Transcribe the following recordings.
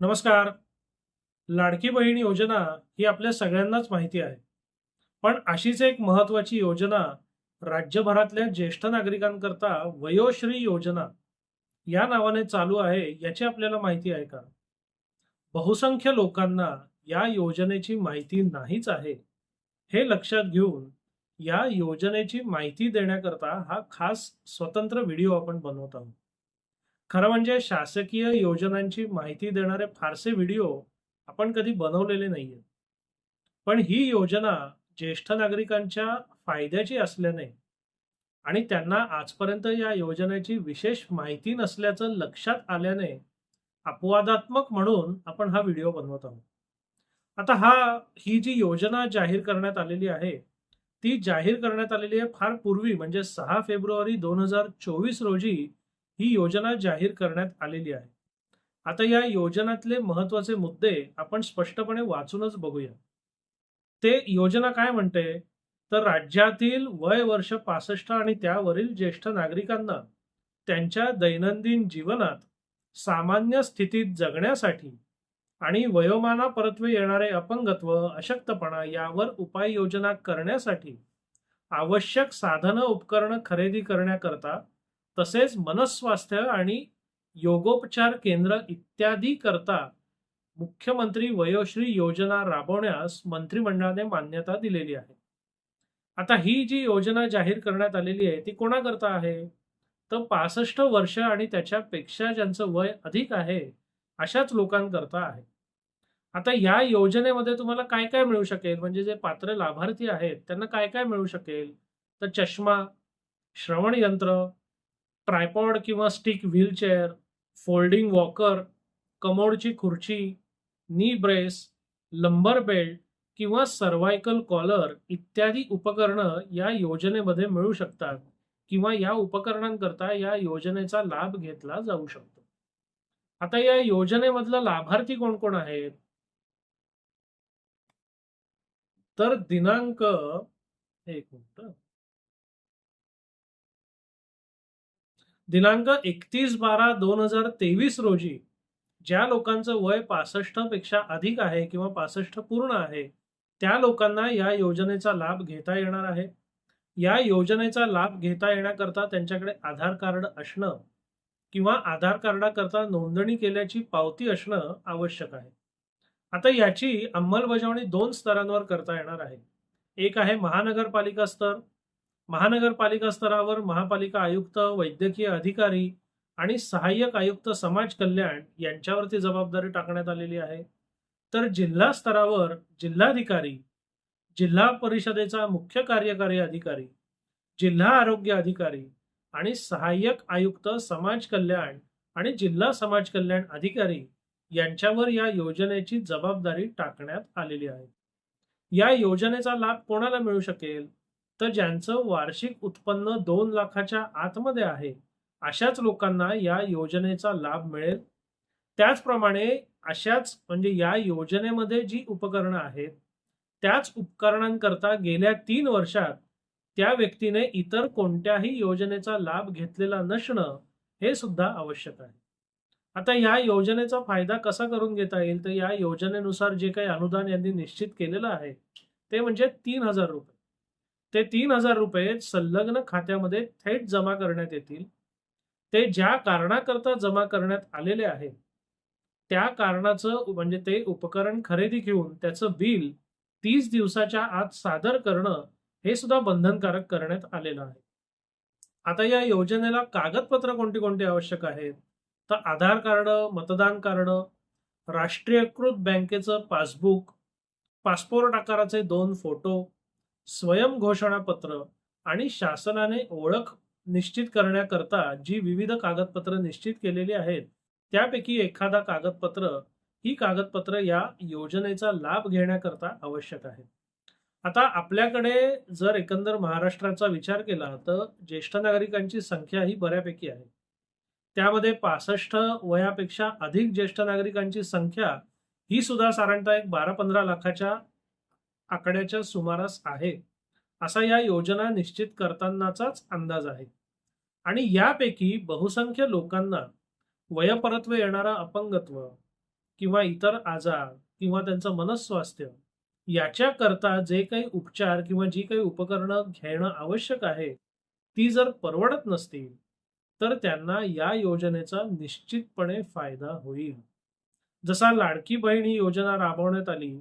नमस्कार. लाडकी बहीण योजना ही आपल्या सगळ्यांनाच माहिती आहे. पण अशीच एक महत्वाची योजना राज्यभरातल्या ज्येष्ठ नागरिकांकरता वयोश्री योजना या नावाने चालू आहे याची आपल्याला माहिती आहे का? बहुसंख्य लोकांना या योजनेची माहिती नाहीच आहे. हे लक्षात घेऊन या योजनेची माहिती देण्याकरता हा खास स्वतंत्र व्हिडिओ आपण बनवत आहोत. खरं म्हणजे शासकीय योजनांची माहिती देणारे फारसे व्हिडिओ आपण कधी बनवलेले नाहीये. पण ही योजना ज्येष्ठ नागरिकांच्या फायद्याची असल्याने आणि त्यांना आजपर्यंत या योजनेची विशेष माहिती नसल्याचं लक्षात आल्याने अपवादात्मक म्हणून आपण हा व्हिडिओ बनवत आहोत. आता हा ही जी योजना जाहीर करण्यात आलेली आहे ती जाहीर करण्यात आलेली आहे फार पूर्वी म्हणजे सहा फेब्रुवारी दोन हजार चोवीस रोजी ही योजना जाहीर करण्यात आलेली आहे. आता या योजनातले महत्त्वाचे मुद्दे आपण स्पष्टपणे वाचूनच बघूया. ते योजना काय म्हणते? तर राज्यातील वय वर्ष पासष्ट आणि त्यावरील ज्येष्ठ नागरिकांना त्यांच्या दैनंदिन जीवनात सामान्य स्थितीत जगण्यासाठी आणि वयोमाना परत्वे येणारे अपंगत्व अशक्तपणा यावर उपाययोजना करण्यासाठी आवश्यक साधनं उपकरणं खरेदी करण्याकरता तसेच मनस्वास्थ्य आणि योगोपचार केंद्र इत्यादी करता मुख्यमंत्री वयोश्री योजना राबवण्यास मंत्रिमंडळाने मान्यता दिलेली आहे. आता ही जी योजना जाहीर करण्यात आलेली आहे ती कोणाकरता आहे? तर पासष्ट वर्ष आणि त्याच्यापेक्षा ज्यांचं वय अधिक आहे अशाच लोकांकरता आहे. आता या योजनेमध्ये तुम्हाला काय काय मिळू शकेल? म्हणजे जे पात्र लाभार्थी आहेत त्यांना काय काय मिळू शकेल? तर चष्मा श्रवण यंत्र ट्रायपॉड किंवा स्टिक व्हीलचेअर फोल्डिंग वॉकर कमोडची खुर्ची नी ब्रेस लंबर बेल्ट किंवा सर्वायकल कॉलर इत्यादी उपकरणं या योजनेमध्ये मिळू शकतात किंवा या उपकरणांकरता या योजनेचा लाभ घेतला जाऊ शकतो. आता या योजनेमधला लाभार्थी कोण कोण आहेत? तर दिनांक एक मिनिट. दिनांक एकतीस बारा दोन हजार तेवीस रोजी ज्या लोकांचं वय पासष्टपेक्षा अधिक आहे किंवा पासष्ट पूर्ण आहे त्या लोकांना या योजनेचा लाभ घेता येणार आहे. या योजनेचा लाभ घेता येण्याकरता त्यांच्याकडे आधार कार्ड असणं किंवा आधार कार्डाकरता नोंदणी केल्याची पावती असणं आवश्यक आहे. आता याची अंमलबजावणी दोन स्तरांवर करता येणार आहे. एक आहे महानगरपालिका स्तर महानगरपालिका स्तरावर महापालिका आयुक्त वैद्यकीय अधिकारी आणि सहाय्यक आयुक्त समाज कल्याण यांच्यावरती जबाबदारी टाकण्यात आलेली आहे. तर जिल्हा स्तरावर जिल्हाधिकारी जिल्हा परिषदेचा मुख्य कार्यकारी अधिकारी जिल्हा आरोग्य अधिकारी आणि सहाय्यक आयुक्त समाज कल्याण आणि जिल्हा समाज कल्याण अधिकारी यांच्यावर या योजनेची जबाबदारी टाकण्यात आलेली आहे. या योजनेचा लाभ कोणाला मिळू शकेल? तर ज्यांचं वार्षिक उत्पन्न दोन लाखाच्या आतमध्ये आहे अशाच लोकांना या योजनेचा लाभ मिळेल? त्याचप्रमाणे अशाच म्हणजे या योजनेमध्ये जी उपकरणं आहेत त्याच उपकरणांकरता गेल्या तीन वर्षात त्या व्यक्तीने इतर कोणत्याही योजनेचा लाभ घेतलेला नसणं हे सुद्धा आवश्यक आहे. आता या योजनेचा फायदा कसा करून घेता येईल? तर या योजनेनुसार जे काही अनुदान यांनी निश्चित केलेलं आहे ते म्हणजे तीन हजार रुपये. ते तीन हजार रुपये संलग्न खात्यामध्ये थेट जमा करण्यात येतील. ते ज्या कारणाकरता जमा करण्यात आलेले आहे त्या कारणाचं म्हणजे ते उपकरण खरेदी घेऊन त्याचं बिल तीस दिवसाच्या आत सादर करणं हे सुद्धा बंधनकारक करण्यात आलेलं आहे. आता या योजनेला कागदपत्र कोणती कोणती आवश्यक आहेत? तर आधार कार्ड मतदान कार्ड राष्ट्रीयकृत बँकेचं पासबुक पासपोर्ट आकाराचे दोन फोटो स्वयं घोषणापत्र आणि शासनाने ओळख निश्चित करण्याकरता जी विविध कागदपत्र निश्चित केलेली आहेत त्यापैकी एखादा कागदपत्र ही कागदपत्र या योजनेचा लाभ घेण्याकरता आवश्यक आहे. आता आपल्याकडे जर एकंदर महाराष्ट्राचा विचार केला तर ज्येष्ठ नागरिकांची संख्या ही बऱ्यापैकी आहे. त्यामध्ये पासष्ट वयापेक्षा अधिक ज्येष्ठ नागरिकांची संख्या ही सुद्धा साधारणतः एक बारा पंधरा लाखाच्या आकड्याच्या सुमारास आहे असा या योजना निश्चित करतानाचाच अंदाज आहे. आणि यापैकी बहुसंख्य लोकांना वयपरत्वे येणारा अपंगत्व किंवा इतर आजार किंवा त्यांचं मनस्वास्थ्य याच्याकरता जे काही उपचार किंवा जी काही उपकरणं घेणं आवश्यक आहे ती जर परवडत नसतील तर त्यांना या योजनेचा निश्चितपणे फायदा होईल. जसा लाडकी बहीण ही योजना राबवण्यात आली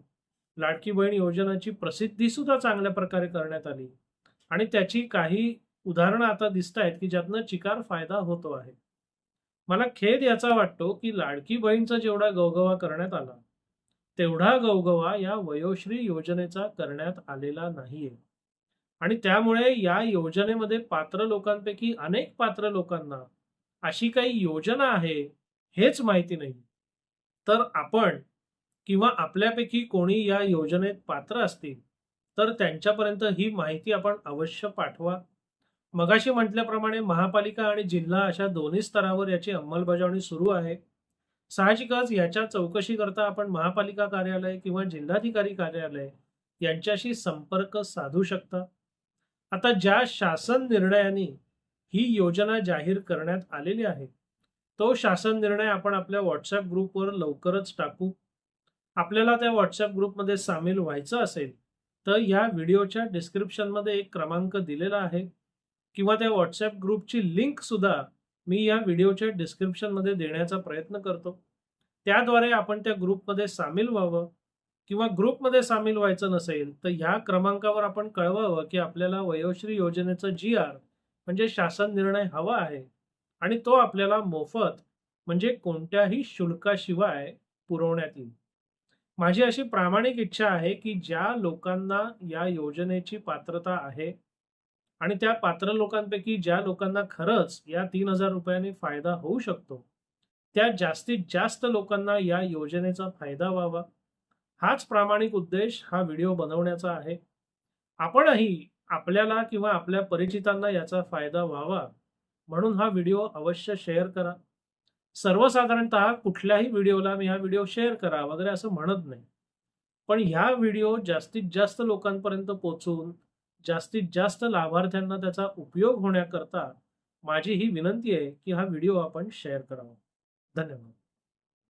लाडकी बहीण योजनाची प्रसिद्धी सुद्धा चांगल्या प्रकारे करण्यात आली. आणि त्याची काही उदाहरणं आता दिसत आहेत की ज्यातनं चिकार फायदा होतो आहे. मला खेद याचा वाटतो की लाडकी बहीणचा जेवढा गवगवा करण्यात आला तेवढा गवगवा या वयोश्री योजनेचा करण्यात आलेला नाहीये. आणि त्यामुळे या योजनेमध्ये पात्र लोकांपैकी अनेक पात्र लोकांना अशी काही योजना आहे हेच माहिती नाही. तर आपण किंवा आपल्यापैकी कोणी या योजनेत पात्र असतील तर त्यांच्यापर्यंत ही माहिती आपण अवश्य पाठवा. मगाशी म्हटल्याप्रमाणे महापालिका आणि जिल्हा अशा दोन्ही स्तरावर याची अंमलबजावणी सुरू आहे. साहजिकच याच्या चौकशीकरता आपण महापालिका कार्यालय किंवा जिल्हाधिकारी कार्यालय यांच्याशी संपर्क साधू शकता. आता ज्या शासन निर्णयाने ही योजना जाहीर करण्यात आलेली आहे तो शासन निर्णय आपण आपल्या व्हॉट्सअप ग्रुपवर लवकरच टाकू. आपल्याला त्या व्हॉट्सअप ग्रुपमध्ये सामील व्हायचं असेल तर या व्हिडिओच्या डिस्क्रिप्शनमध्ये एक क्रमांक दिलेला आहे. किंवा त्या व्हॉट्सअप ग्रुपची लिंक सुद्धा मी या व्हिडिओच्या डिस्क्रिप्शनमध्ये देण्याचा प्रयत्न करतो. त्याद्वारे आपण त्या ग्रुपमध्ये सामील व्हावं. किंवा ग्रुपमध्ये सामील व्हायचं नसेल तर ह्या क्रमांकावर आपण कळवावं की आपल्याला वयोश्री योजनेचं जी आर म्हणजे शासन निर्णय हवा आहे. आणि तो आपल्याला मोफत म्हणजे कोणत्याही शुल्काशिवाय पुरवण्यात येईल. माझी अशी प्रामाणिक इच्छा आहे की ज्या लोकांना या योजनेची पात्रता आहे आणि त्या पात्र लोकांपैकी ज्या लोकांना खरंच या तीन हजार रुपयांनी फायदा होऊ शकतो त्या जास्तीत जास्त लोकांना या योजनेचा फायदा व्हावा. हाच प्रामाणिक उद्देश हा व्हिडिओ बनवण्याचा आहे. आपणही आपल्याला किंवा आपल्या परिचितांना याचा फायदा व्हावा म्हणून हा व्हिडिओ अवश्य शेअर करा. सर्वसाधारणतः कुठल्याही व्हिडिओला मी हा व्हिडिओ शेअर करा वगैरे असं म्हणत नाही. पण ह्या व्हिडिओ जास्तीत जास्त लोकांपर्यंत पोचून जास्तीत जास्त लाभार्थ्यांना त्याचा उपयोग होण्याकरता माझी ही विनंती आहे की हा व्हिडिओ आपण शेअर करावा. धन्यवाद.